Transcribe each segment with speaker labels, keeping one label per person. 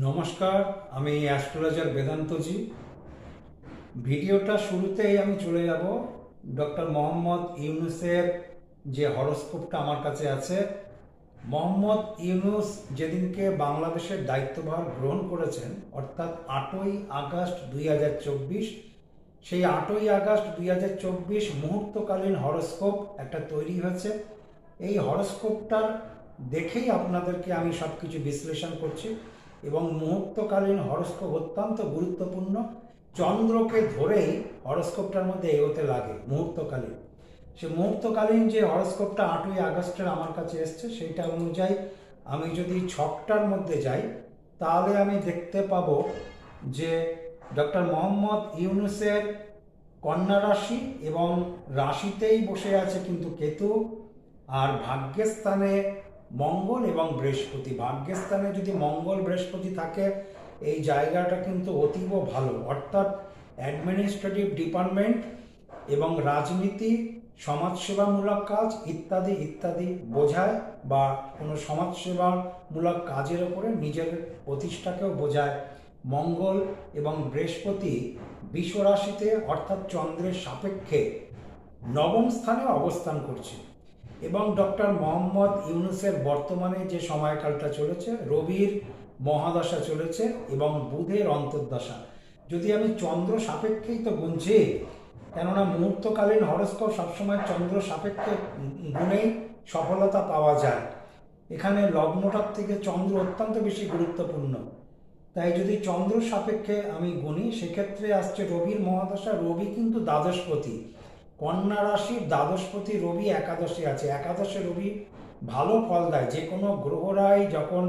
Speaker 1: নমস্কার, আমি অ্যাস্ট্রোলজার বেদান্তজি। ভিডিওটা শুরুতেই আমি চলে যাব ডক্টর মোহাম্মদ ইউনুসের যে হরস্কোপটা আমার কাছে আছে। মোহাম্মদ ইউনুস যেদিনকে বাংলাদেশের দায়িত্বভার গ্রহণ করেছেন, অর্থাৎ আটই আগস্ট দুই হাজার চব্বিশ, সেই আটই আগস্ট দুই হাজার চব্বিশ মুহূর্তকালীন হরস্কোপ একটা তৈরি হয়েছে। এই হরস্কোপটার দেখেই আপনাদেরকে আমি সব কিছু বিশ্লেষণ করছি। এবং মুহূর্তকালীন হরস্কোপ অত্যন্ত গুরুত্বপূর্ণ। চন্দ্রকে ধরেই হরস্কোপটার মধ্যে এগোতে লাগে মুহূর্তকালীন। সে মুহূর্তকালীন যে হরস্কোপটা আটই আগস্টের আমার কাছে এসছে, সেইটা অনুযায়ী আমি যদি ছকটার মধ্যে যাই, তাহলে আমি দেখতে পাবো যে ডক্টর মোহাম্মদ ইউনুসের কন্যা রাশি এবং রাশিতেই বসে আছে কিন্তু কেতু, আর ভাগ্যের স্থানে মঙ্গল এবং বৃহস্পতি। ভাগ্যের স্থানে যদি মঙ্গল, বৃহস্পতি থাকে, এই জায়গাটা কিন্তু অতীব ভালো। অর্থাৎ অ্যাডমিনিস্ট্রেটিভ ডিপার্টমেন্ট এবং রাজনীতি, সমাজসেবামূলক কাজ ইত্যাদি ইত্যাদি বোঝায় বা কোনো সমাজসেবামূলক কাজের ওপরে নিজের প্রতিষ্ঠাকেও বোঝায়। মঙ্গল এবং বৃহস্পতি বিশ্বরাশিতে, অর্থাৎ চন্দ্রের সাপেক্ষে, নবম স্থানে অবস্থান করছে। এবং ডক্টর মোহাম্মদ ইউনুসের বর্তমানে যে সময়কালটা চলেছে, রবির মহাদশা চলেছে এবং বুধের অন্তর্দশা। যদি আমি চন্দ্র সাপেক্ষেই তো গুনছি, কেননা মুহূর্তকালীন হরস্কোপ সবসময় চন্দ্র সাপেক্ষে গুণেই সফলতা পাওয়া যায়। এখানে লগ্নটার থেকে চন্দ্র অত্যন্ত বেশি গুরুত্বপূর্ণ। তাই যদি চন্দ্র সাপেক্ষে আমি গুনি, সেক্ষেত্রে আসছে রবির মহাদশা, রবি কিন্তু দ্বাদশপতি কন্যা রাশির দ্বাদশপতি রবি একাদশে আছে। একাদশে রবি ভালো ফল দেয়। যে কোনো গ্রহরাই যখন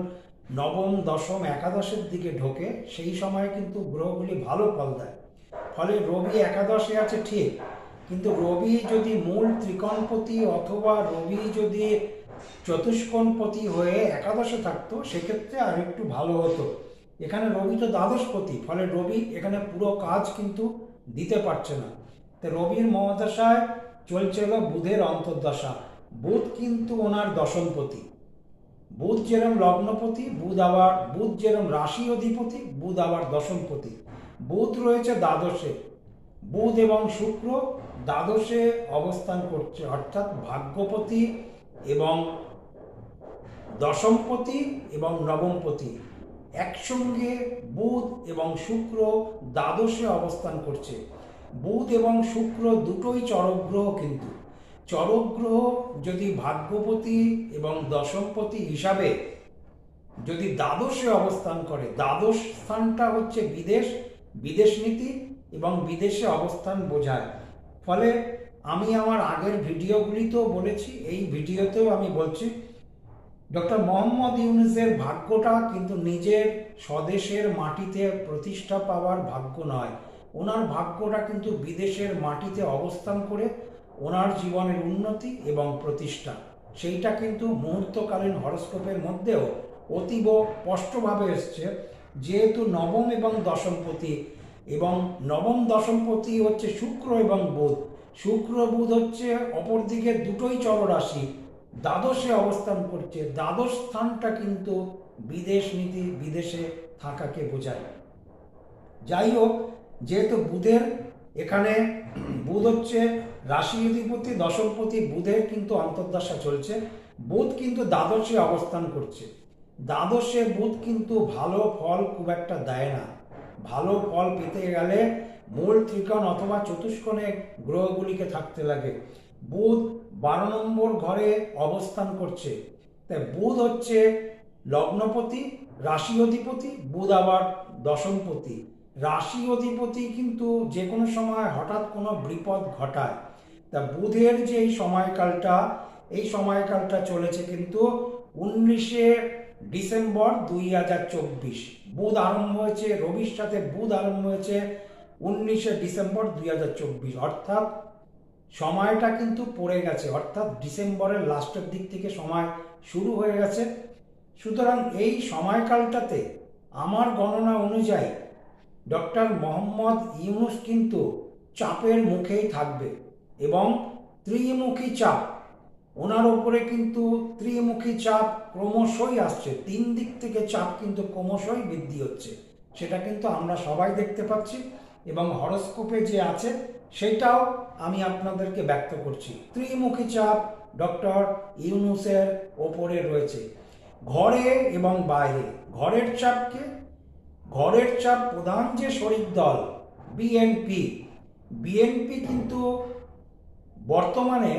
Speaker 1: নবম, দশম, একাদশের দিকে ঢোকে, সেই সময় কিন্তু গ্রহগুলি ভালো ফল দেয়। ফলে রবি একাদশে আছে ঠিক। কিন্তু রবি যদি মূল ত্রিকোণপতি অথবা রবি যদি চতুষ্কোণপতি হয়ে একাদশে থাকতো, সেক্ষেত্রে আর একটু ভালো হতো। এখানে রবি তো দ্বাদশপতি, ফলে রবি এখানে পুরো কাজ কিন্তু দিতে পারছে না। রবির মহাদশায় চলছিল বুধের অন্তর্দশা। বুধ কিন্তু ওনার দশমপতি। বুধ যেরম লগ্নপতি, বুধ আবার, বুধ যেরম রাশি অধিপতি, বুধ আবার দশমপতি। বুধ রয়েছে দ্বাদশে। বুধ এবং শুক্র দ্বাদশে অবস্থান করছে, অর্থাৎ ভাগ্যপতি এবং দশমপতি এবং নবমপতি। একসঙ্গে বুধ এবং শুক্র দ্বাদশে অবস্থান করছে। বুধ এবং শুক্র দুটোই চরগ্রহ কিন্তু। চরগ্রহ যদি ভাগ্যপতি এবং দশমপতি হিসাবে যদি দ্বাদশে অবস্থান করে, দ্বাদশ স্থানটা হচ্ছে বিদেশ বিদেশ নীতি এবং বিদেশে অবস্থান বোঝায়। ফলে আমি আমার আগের ভিডিওগুলিতেও বলেছি, এই ভিডিওতেও আমি বলছি, ডক্টর মোহাম্মদ ইউনুসের ভাগ্যটা কিন্তু নিজের স্বদেশের মাটিতে প্রতিষ্ঠা পাওয়ার ভাগ্য নয়। ওনার ভাগ্যটা কিন্তু বিদেশের মাটিতে অবস্থান করে ওনার জীবনের উন্নতি এবং প্রতিষ্ঠা। সেইটা কিন্তু মুহূর্তকালীন হরস্কোপের মধ্যেও অতীব স্পষ্টভাবে এসছে। যেহেতু নবম এবং দশমপতি এবং নবম দশমপতি হচ্ছে শুক্র এবং বুধ। শুক্র, বুধ হচ্ছে অপরদিকে দুটোই চলরাশি। দ্বাদশে অবস্থান করছে। দ্বাদশ স্থানটা কিন্তু বিদেশ নীতি, বিদেশে থাকাকে বোঝায়। যাই হোক যেহেতু বুধের, এখানে বুধ হচ্ছে রাশি অধিপতি, দশমপতি, বুধের কিন্তু অন্তর্দশা চলছে। বুধ কিন্তু দ্বাদশে অবস্থান করছে। দ্বাদশে বুধ কিন্তু ভালো ফল খুব একটা দেয় না। ভালো ফল পেতে গেলে মূল ত্রিকোণ অথবা চতুষ্কোণে গ্রহগুলিকে থাকতে লাগে। বুধ বারো নম্বর ঘরে অবস্থান করছে। তাই বুধ হচ্ছে লগ্নপতি, রাশি অধিপতি, বুধ আবার দশমপতি। রাশি অধিপতি কিন্তু যে কোনো সময় হঠাৎ কোনো বিপদ ঘটায়। তা বুধের যে এই সময়কালটা এই সময়কালটা চলেছে কিন্তু উনিশে ডিসেম্বর দুই হাজার চব্বিশ। বুধ আরম্ভ হয়েছে, রবির সাথে বুধ আরম্ভ হয়েছে উনিশে ডিসেম্বর দুই হাজার চব্বিশ। অর্থাৎ সময়টা কিন্তু পড়ে গেছে, অর্থাৎ ডিসেম্বরের লাস্টের দিক থেকে সময় শুরু হয়ে গেছে। সুতরাং এই সময়কালটাতে আমার গণনা অনুযায়ী ডক্টর মোহাম্মদ ইউনুস কিন্তু চাপের মুখেই থাকবে এবং ত্রিমুখী চাপ, ওনার ওপরে কিন্তু ত্রিমুখী চাপ ক্রমশই আসছে। তিন দিক থেকে চাপ কিন্তু ক্রমশই বৃদ্ধি হচ্ছে। সেটা কিন্তু আমরা সবাই দেখতে পাচ্ছি এবং হরস্কোপে যে আছে, সেটাও আমি আপনাদেরকে ব্যক্ত করছি। ত্রিমুখী চাপ ডক্টর ইউনুসের ওপরে রয়েছে। ঘরে এবং বাইরে, ঘরের চাপকে ঘরের চাপ প্রধান যে শরিক দল বিএনপি বিএনপি কিন্তু বর্তমানে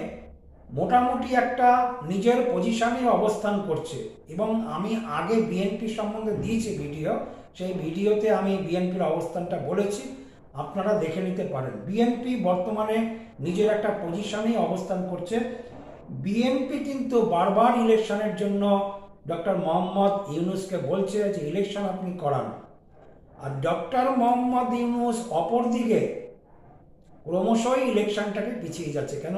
Speaker 1: মোটামুটি একটা নিজের পজিশনে অবস্থান করছে। এবং আমি আগে বিএনপি সম্বন্ধে দিয়েছি ভিডিও, সেই ভিডিওতে আমি বিএনপির অবস্থানটা বলেছি। আপনারা দেখে নিতে পারেন। বিএনপি বর্তমানে নিজের একটা পজিশনে অবস্থান করছে। বিএনপি কিন্তু বারবার ইলেকশনের জন্য ডক্টর মোহাম্মদ ইউনুসকে বলছে যে ইলেকশন আপনি করান। আর ডক্টর মোহাম্মদ ইউনুস অপরদিকে ক্রমশই ইলেকশনটাকে পিছিয়ে যাচ্ছে। কেন?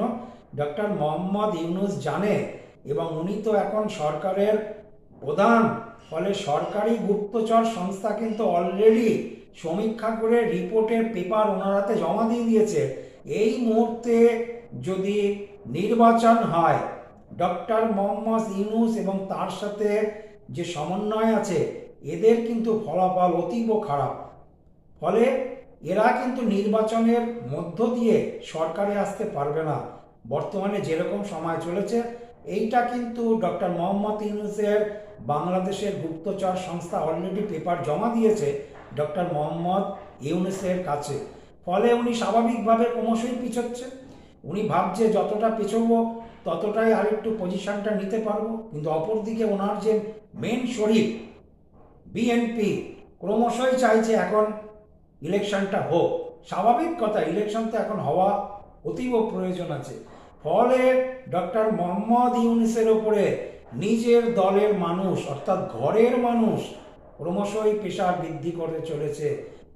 Speaker 1: ডক্টর মোহাম্মদ ইউনুস জানে এবং উনি তো এখন সরকারের প্রধান, ফলে সরকারি গুপ্তচর সংস্থা কিন্তু অলরেডি সমীক্ষা করে রিপোর্টের পেপার ওনার হাতে জমা দিয়ে দিয়েছে। এই মুহূর্তে যদি নির্বাচন হয়, ডক্টর মোহাম্মদ ইউনুস এবং তার সাথে যে সমন্বয় আছে এদের কিন্তু ফলাফল অতীব খারাপ। ফলে এরা কিন্তু নির্বাচনের মধ্য দিয়ে সরকারে আসতে পারবে না। বর্তমানে যেরকম সময় চলেছে, এইটা কিন্তু ডক্টর মোহাম্মদ ইউনুসের বাংলাদেশের গুপ্তচর সংস্থা অলরেডি পেপার জমা দিয়েছে ডক্টর মোহাম্মদ ইউনুসের কাছে। ফলে উনি স্বাভাবিকভাবে ক্রমশই পিছোচ্ছে। উনি ভাবছে যতটা পেছবো ততটাই আরেকটু পজিশনটা নিতে পারব। কিন্তু অপরদিকে ওনার যে মেন শরীর বিএনপি ক্রমশই চাইছে এখন ইলেকশনটা হোক। স্বাভাবিক কথা, ইলেকশন তো এখন হওয়া অতীব প্রয়োজন আছে। ফলে ডক্টর মোহাম্মদ ইউনিসের ওপরে নিজের দলের মানুষ, অর্থাৎ ঘরের মানুষ, ক্রমশই পেশার বৃদ্ধি করে চলেছে।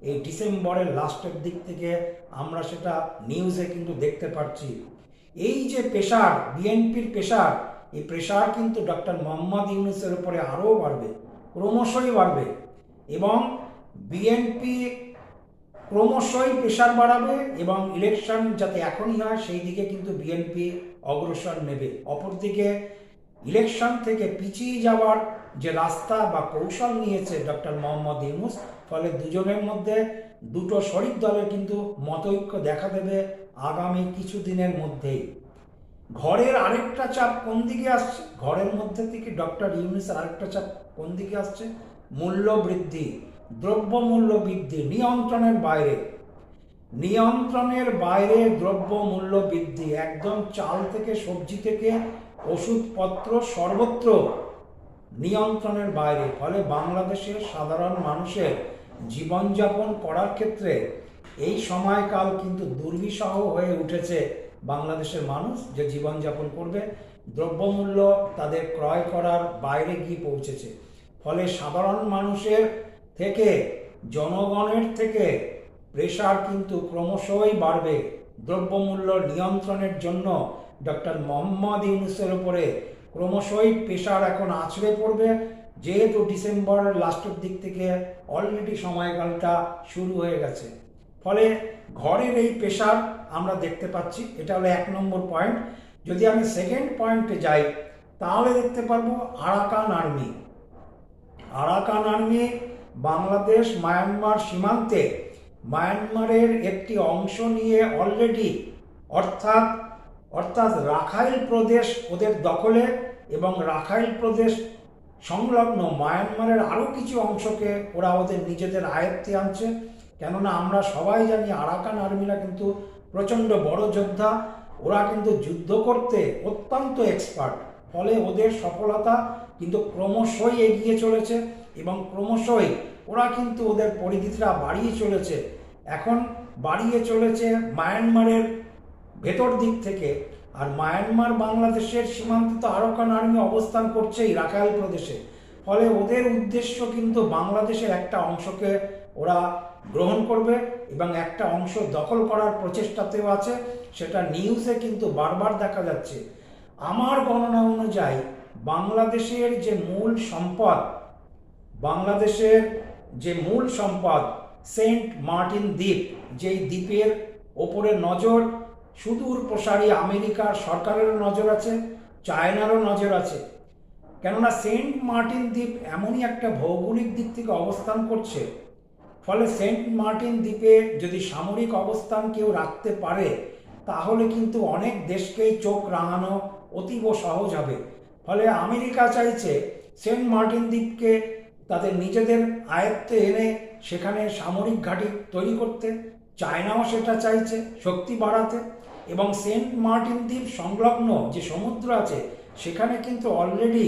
Speaker 1: এই ডিসেম্বরের লাস্টের দিক থেকে আমরা সেটা নিউজে কিন্তু দেখতে পাচ্ছি। এই যে পেশার বিএনপির পেশার, এই প্রেশার কিন্তু ডক্টর মোহাম্মদ ইউনুসের উপরে আরও বাড়বে। ক্রমশই বাড়বে এবং বিএনপি ক্রমশই প্রেশার বাড়াবে এবং ইলেকশন যাতে এখনই হয়, সেই দিকে কিন্তু বিএনপি অগ্রসর নেবে। অপরদিকে ইলেকশন থেকে পিছিয়ে যাওয়ার যে রাস্তা বা কৌশল নিয়েছে ডক্টর মোহাম্মদ ইউনুস, ফলে দুজনের মধ্যে দুটো শরিক দলের কিন্তু মতৈক্য দেখা দেবে আগামী কিছু দিনের মধ্যেই। ঘরের আরেকটা চাপ কোন দিকে আসছে? ঘরের মধ্যে থেকে ডক্টর ইউনুসের আরেকটা চাপ কোন দিকে আসছে? মূল্য বৃদ্ধি দ্রব্য মূল্য বৃদ্ধি নিয়ন্ত্রণের বাইরে। নিয়ন্ত্রণের বাইরে দ্রব্য মূল্য বৃদ্ধি একদম চাল থেকে সবজি থেকে ওষুধপত্র সর্বত্র নিয়ন্ত্রণের বাইরে। ফলে বাংলাদেশের সাধারণ মানুষের জীবনযাপন করার ক্ষেত্রে এই সময়কাল কিন্তু দুর্বিষহ হয়ে উঠেছে। বাংলাদেশের মানুষ যে জীবনযাপন করবে, দ্রব্যমূল্য তাদের ক্রয় করার বাইরে গিয়ে পৌঁছেছে। ফলে সাধারণ মানুষের থেকে, জনগণের থেকে প্রেশার কিন্তু ক্রমশই বাড়বে। দ্রব্যমূল্য নিয়ন্ত্রণের জন্য ডক্টর মোহাম্মদ ইউনুসের উপরে ক্রমশই প্রেশার এখন আছড়ে পড়বে। যেহেতু ডিসেম্বরের লাস্টের দিক থেকে অলরেডি সময়কালটা শুরু হয়ে গেছে। ফলে ঘরের এই পেশার আমরা দেখতে পাচ্ছি। এটা হলো এক নম্বর পয়েন্ট। যদি আমি সেকেন্ড পয়েন্টে যাই, তাহলে দেখতে পারব Arakan Army. Arakan Army Bangladesh, Myanmar সীমান্তে, মায়ানমারের একটি অংশ নিয়ে অলরেডি অর্থাৎ অর্থাৎ রাখাইল প্রদেশ ওদের দখলে এবং রাখাইল প্রদেশ সংলগ্ন মায়ানমারের আরও কিছু অংশকে ওরা ওদের নিজেদের আয়ত্তে আনছে। কেননা আমরা সবাই জানি আরাকান আর্মিরা কিন্তু প্রচণ্ড বড় যোদ্ধা। ওরা কিন্তু যুদ্ধ করতে অত্যন্ত এক্সপার্ট ফলে ওদের সফলতা কিন্তু ক্রমশই এগিয়ে চলেছে এবং ক্রমশই ওরা কিন্তু ওদের পরিধিটা বাড়িয়ে চলেছে। এখন বাড়িয়ে চলেছে মায়ানমারের ভেতর দিক থেকে। আর মায়ানমার বাংলাদেশের সীমান্তে তো আরকান আর্মি অবস্থান করছেই রাখাইল প্রদেশে। ফলে ওদের উদ্দেশ্য কিন্তু বাংলাদেশের একটা অংশকে ওরা গ্রহণ করবে এবং একটা অংশ দখল করার প্রচেষ্টাতেও আছে, সেটা নিউজে কিন্তু বারবার দেখা যাচ্ছে। আমার গণনা অনুযায়ী বাংলাদেশের যে মূল সম্পদ, বাংলাদেশের যে মূল সম্পদ, সেন্ট মার্টিন দ্বীপ, যেই দ্বীপের ওপরে নজর, সুদূর প্রসারী আমেরিকার সরকারেরও নজর আছে, চায়নারও নজর আছে। কেননা সেন্ট মার্টিন দ্বীপ এমনই একটা ভৌগোলিক দিক থেকে অবস্থান করছে ফলে সেন্ট মার্টিন দ্বীপে যদি সামরিক অবস্থান কেউ রাখতে পারে, তাহলে কিন্তু অনেক দেশকেই চোখ রাঙানো অতীব সহজ হবে। ফলে আমেরিকা চাইছে সেন্ট মার্টিন দ্বীপকে তাদের নিজেদের আয়ত্তে এনে সেখানে সামরিক ঘাঁটি তৈরি করতে। চায়নাও সেটা চাইছে শক্তি বাড়াতে। এবং সেন্ট মার্টিন দ্বীপ সংলগ্ন যে সমুদ্র আছে, সেখানে কিন্তু অলরেডি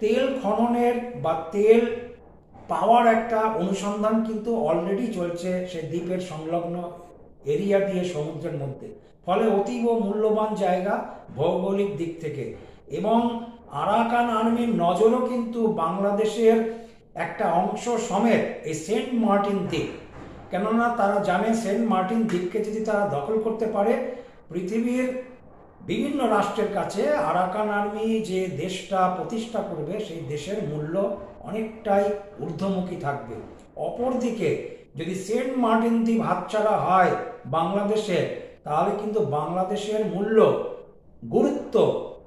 Speaker 1: তেল খননের বা তেল পাওয়ার একটা অনুসন্ধান কিন্তু অলরেডি চলছে সে দ্বীপের সংলগ্ন এরিয়া দিয়ে সমুদ্রের মধ্যে। ফলে অতীব মূল্যবান জায়গা ভৌগোলিক দিক থেকে। এবং আরাকান আর্মির নজরও কিন্তু বাংলাদেশের একটা অংশ সমেত এই সেন্ট মার্টিন দ্বীপ। কেননা তারা জানে সেন্ট মার্টিন দ্বীপকে যদি তারা দখল করতে পারে, পৃথিবীর বিভিন্ন রাষ্ট্রের কাছে আরাকান আর্মি যে দেশটা প্রতিষ্ঠা করবে, সেই দেশের মূল্য অনেকটাই ঊর্ধ্বমুখী থাকবে। অপরদিকে, যদি সেন্ট মার্টিন দ্বীপ হাতছাড়া হয় বাংলাদেশের তাহলে কিন্তু বাংলাদেশের মূল্য, গুরুত্ব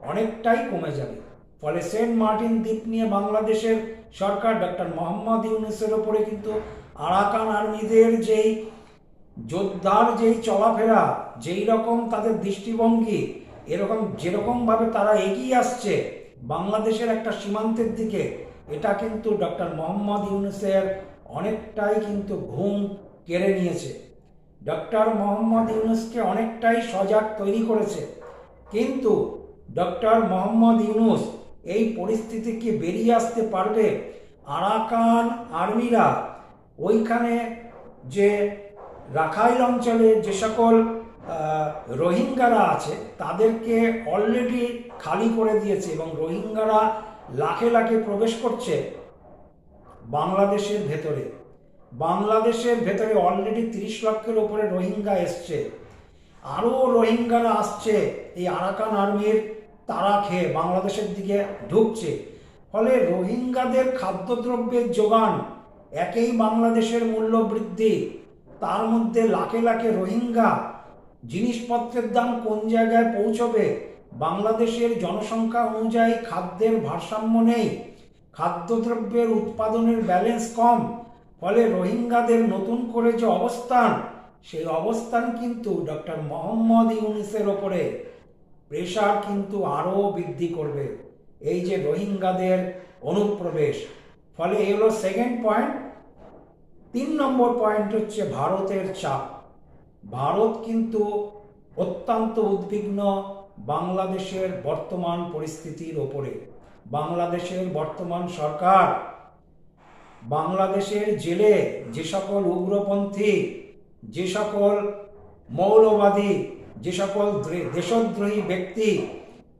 Speaker 1: অনেকটাই কমে যাবে। ফলে সেন্ট মার্টিন দ্বীপ নিয়ে বাংলাদেশের সরকার ডক্টর মোহাম্মদ ইউনুসের ওপরে কিন্তু আরাকান আর্মিদের যেই যোদ্ধার যেই চলাফেরা, যেই রকম তাদের দৃষ্টিভঙ্গি, এরকম যেরকমভাবে তারা এগিয়ে আসছে, বাংলাদেশের একটা সীমান্তের দিকে এটা কিন্তু ডক্টর মোহাম্মদ ইউনুসের অনেকটাই কিন্তু ঘুম কেড়ে নিয়েছে। ডক্টর মোহাম্মদ ইউনুসকে অনেকটাই সজাগ তৈরি করেছে। কিন্তু ডক্টর মোহাম্মদ ইউনুস এই পরিস্থিতি কি বেরিয়ে আসতে পারবে? আরাকান আর্মিরা ওইখানে যে রাখাইল অঞ্চলে যে সকল রোহিঙ্গারা আছে, তাদেরকে অলরেডি খালি করে দিয়েছে এবং রোহিঙ্গারা লাখে লাখে প্রবেশ করছে বাংলাদেশের ভেতরে। বাংলাদেশের ভেতরে অলরেডি তিরিশ লক্ষের ওপরে রোহিঙ্গা এসছে। আরও রোহিঙ্গারা আসছে। এই আরাকান আর্মির তারা খেয়ে বাংলাদেশের দিকে ঢুকছে। ফলে রোহিঙ্গাদের খাদ্যদ্রব্যের যোগান একেই বাংলাদেশের মূল্য বৃদ্ধি তার মধ্যে লাখে লাখে রোহিঙ্গা জিনিসপত্রের দাম কোন জায়গায় পৌঁছবে? বাংলাদেশের জনসংখ্যা অনুযায়ী খাদ্যের ভারসাম্য নেই, খাদ্যদ্রব্যের উৎপাদনের ব্যালেন্স কম, ফলে রোহিঙ্গাদের নতুন করে যে অবস্থান, সেই অবস্থান কিন্তু ডক্টর মোহাম্মদ ইউনিসের ওপরে। প্রেশার কিন্তু আরও বৃদ্ধি করবে। এই যে রোহিঙ্গাদের অনুপ্রবেশ, ফলে এই হলো সেকেন্ড পয়েন্ট। তিন নম্বর পয়েন্ট হচ্ছে ভারতের চাপ। ভারত কিন্তু অত্যন্ত উদ্বিগ্ন বাংলাদেশের বর্তমান পরিস্থিতির ওপরে। বাংলাদেশের বর্তমান সরকার, বাংলাদেশের জেলে যে সকল উগ্রপন্থী, যে সকল মৌলবাদী, যে সকল দ্রে- দেশদ্রোহী ব্যক্তি,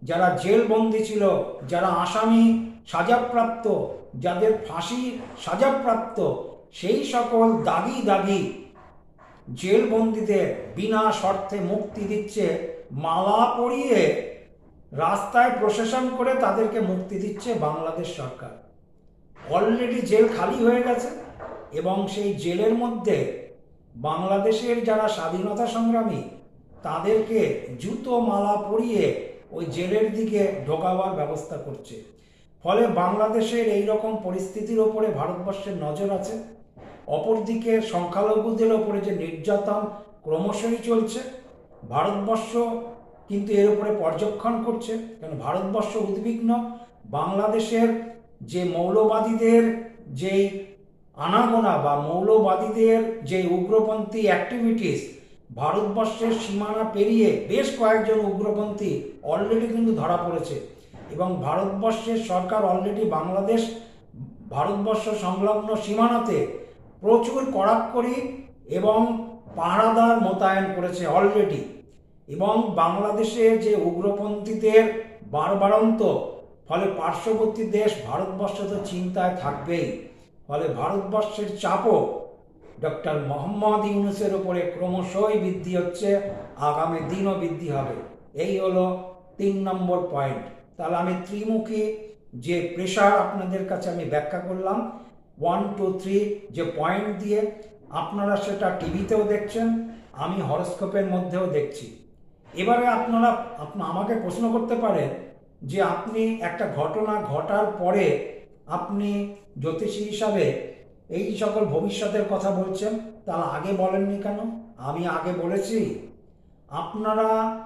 Speaker 1: যারা জেলবন্দি ছিল, যারা আসামি সাজাপ্রাপ্ত, যাদের ফাঁসি সাজাপ্রাপ্ত, সেই সকল দাগি দাগি জেলবন্দীদের বিনা শর্তে মুক্তি দিচ্ছে মালা পরিয়ে রাস্তায় প্রশাসন করে তাদেরকে মুক্তি দিচ্ছে বাংলাদেশ সরকার। অলরেডি জেল খালি হয়ে গেছে এবং সেই জেলের মধ্যে বাংলাদেশের যারা স্বাধীনতা সংগ্রামী, তাদেরকে জুতো, মালা পরিয়ে ওই জেলের দিকে ঢোকাবার ব্যবস্থা করছে। ফলে বাংলাদেশের এই রকম পরিস্থিতির ওপরে ভারতবর্ষের নজর আছে। অপরদিকে সংখ্যালঘুদের ওপরে যে নির্যাতন ক্রমশই চলছে। ভারতবর্ষ কিন্তু এর উপরে পর্যবেক্ষণ করছে। কারণ ভারতবর্ষ উদ্বিগ্ন। বাংলাদেশের যে মৌলবাদীদের যেই আনাগোনা বা মৌলবাদীদের যে উগ্রপন্থী অ্যাক্টিভিটিস ভারতবর্ষের সীমানা পেরিয়ে বেশ কয়েকজন উগ্রপন্থী অলরেডি কিন্তু ধরা পড়েছে। এবং ভারতবর্ষের সরকার অলরেডি বাংলাদেশ, ভারতবর্ষ সংলগ্ন সীমানাতে প্রচুর কড়াকড়ি এবং পাহারাদার মোতায়েন করেছে অলরেডি এবং বাংলাদেশে যে উগ্রপন্থীদের বারবারন্ত, ফলে পার্শ্ববর্তী দেশ ভারতবর্ষ তো চিন্তায় থাকবেই। ফলে ভারতবর্ষের চাপও ডক্টর মোহাম্মদ ইউনুসের উপরে ক্রমশই বৃদ্ধি হচ্ছে, আগামী দিনও বৃদ্ধি হবে। এই হলো তিন নম্বর পয়েন্ট তাহলে আমি ত্রিমুখী যে প্রেশার আপনাদের কাছে আমি ব্যাখ্যা করলাম ওয়ান টু থ্রি যে পয়েন্ট দিয়ে আপনারা সেটা টিভিতেও দেখছেন, আমি হরস্কোপের মধ্যেও দেখছি। এবারে আপনারা, আপনা- আমাকে প্রশ্ন করতে পারেন যে আপনি একটা ঘটনা ঘটার পরে আপনি জ্যোতিষী হিসাবে এই সকল ভবিষ্যতের কথা বলছেন তা আগে বলেননি কেন? আমি আগে বলেছি, আপনারা,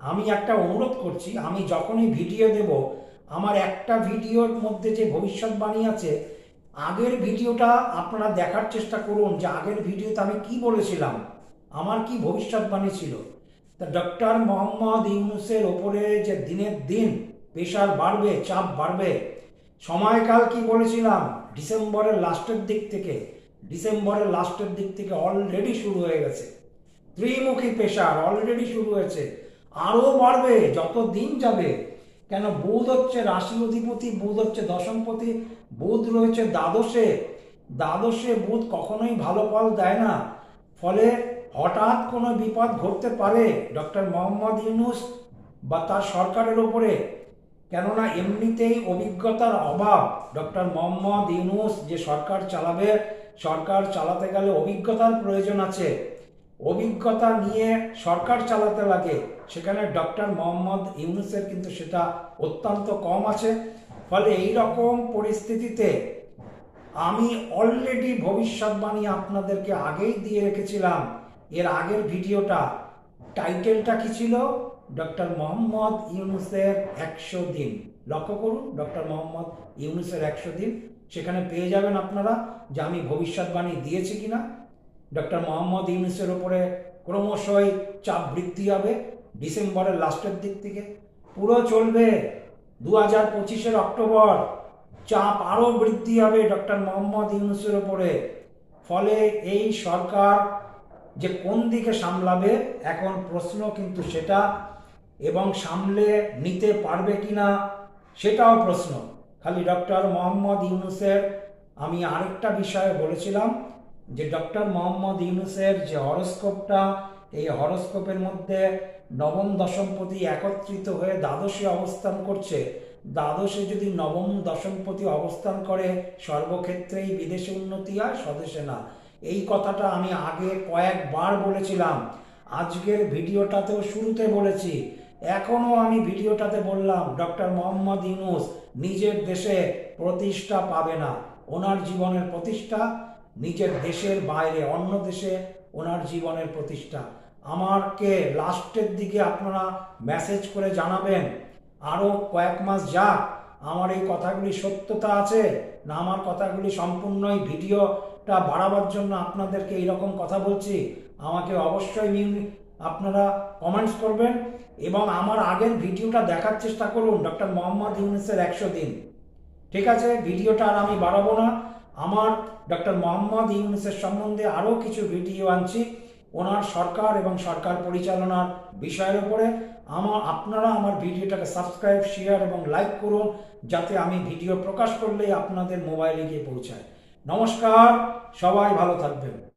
Speaker 1: আমি একটা অনুরোধ করছি, আমি যখনই ভিডিও দেব, আমার একটা ভিডিওর মধ্যে যে ভবিষ্যৎবাণী আছে আগের ভিডিওটা আপনারা দেখার চেষ্টা করুন যে আগের ভিডিওতে আমি কি বলেছিলাম। আমার কি ভবিষ্যৎবাণী ছিল? তা ডক্টর মোহাম্মদ ইউনুসের ওপরে যে দিনের দিন প্রেশার বাড়বে, চাপ বাড়বে, সময়কাল কি বলেছিলাম? ডিসেম্বরের লাস্টের দিক থেকে, ডিসেম্বরের লাস্টের দিক থেকে অলরেডি শুরু হয়ে গেছে। ত্রিমুখী প্রেশার অলরেডি শুরু হয়েছে। আরও বাড়বে যত দিন যাবে, কেন বুধ হচ্ছে রাশি অধিপতি, বুধ হচ্ছে দশমপতি বুধ রয়েছে দ্বাদশে দ্বাদশে বুধ কখনোই ভালো ফল দেয় না। ফলে হঠাৎ কোনো বিপদ ঘটতে পারে, ডক্টর মোহাম্মদ ইউনুস বা তার সরকারের ওপরে। কেননা এমনিতেই অভিজ্ঞতার অভাব, ডক্টর মোহাম্মদ ইউনুস যে সরকার চালাবে, সরকার চালাতে গেলে অভিজ্ঞতার প্রয়োজন আছে। অভিজ্ঞতা নিয়ে সরকার চালাতে লাগে, সেখানে ডক্টর মোহাম্মদ ইউনুসের কিন্তু সেটা অত্যন্ত কম আছে। ফলে এই রকম পরিস্থিতিতে আমি অলরেডি ভবিষ্যৎবাণী আপনাদেরকে আগেই দিয়ে রেখেছিলাম। এর আগের ভিডিওটা টাইটেলটা কি ছিল? ডক্টর মোহাম্মদ ইউনুসের একশো দিন। লক্ষ্য করুন, ডক্টর মোহাম্মদ ইউনুসের একশো দিন। সেখানে পেয়ে যাবেন আপনারা যে আমি ভবিষ্যৎবাণী দিয়েছি কিনা। ডক্টর মোহাম্মদ ইউনুসের ওপরে ক্রমশই চাপ বৃদ্ধি হবে। ডিসেম্বরের লাস্টের দিক থেকে। পুরো চলবে দু হাজার পঁচিশের অক্টোবর চাপ আরও বৃদ্ধি হবে ডক্টর মোহাম্মদ ইউনুসের ওপরে। ফলে এই সরকার যে কোন দিকে সামলাবে, এখন প্রশ্ন কিন্তু সেটা, এবং সামলে নিতে পারবে কিনা সেটাও প্রশ্ন। খালি ডক্টর মোহাম্মদ ইউনুসের, আমি আরেকটা বিষয়ে বলেছিলাম যে ডক্টর মোহাম্মদ ইউনুসের যে হরস্কোপটা, এই হরস্কোপের মধ্যে নবম দশমপতি একত্রিত হয়ে দ্বাদশে অবস্থান করছে। দ্বাদশে যদি নবম দশমপতি অবস্থান করে, সর্বক্ষেত্রেই বিদেশে উন্নতি হয়, স্বদেশে না। এই কথাটা আমি আগে কয়েকবার বলেছিলাম। আজকের ভিডিওটাতেও শুরুতে বলেছি। এখনও আমি ভিডিওটাতে বললাম, ডক্টর মোহাম্মদ ইউনুস নিজের দেশে প্রতিষ্ঠা পাবে না। ওনার জীবনের প্রতিষ্ঠা, নিজের দেশের বাইরে, অন্য দেশে ওনার জীবনের প্রতিষ্ঠা। আমাকে লাস্টের দিকে আপনারা মেসেজ করে জানাবেন। আরও কয়েক মাস যাক, আমার এই কথাগুলি সত্যতা আছে না আমার কথাগুলি সম্পূর্ণই ভিডিওটা বাড়াবার জন্য আপনাদেরকে এইরকম কথা বলছি। আমাকে অবশ্যই আপনারা কমেন্টস করবেন এবং আমার আগের ভিডিওটা দেখার চেষ্টা করুন ডক্টর মোহাম্মদ ইউনুসের একশো দিন। ঠিক আছে, ভিডিওটা আর আমি বাড়াবো না। আমার ডক্টর মোহাম্মদ ইউনুসের সম্বন্ধে আরও কিছু ভিডিও আনছি। ওনার সরকার এবং সরকার পরিচালনার বিষয়ের উপরে আমার আপনারা আমার ভিডিওটাকে সাবস্ক্রাইব শেয়ার এবং লাইক করুন, যাতে আমি ভিডিও প্রকাশ করলেই আপনাদের মোবাইলে গিয়ে পৌঁছায়। নমস্কার, সবাই ভালো থাকবেন।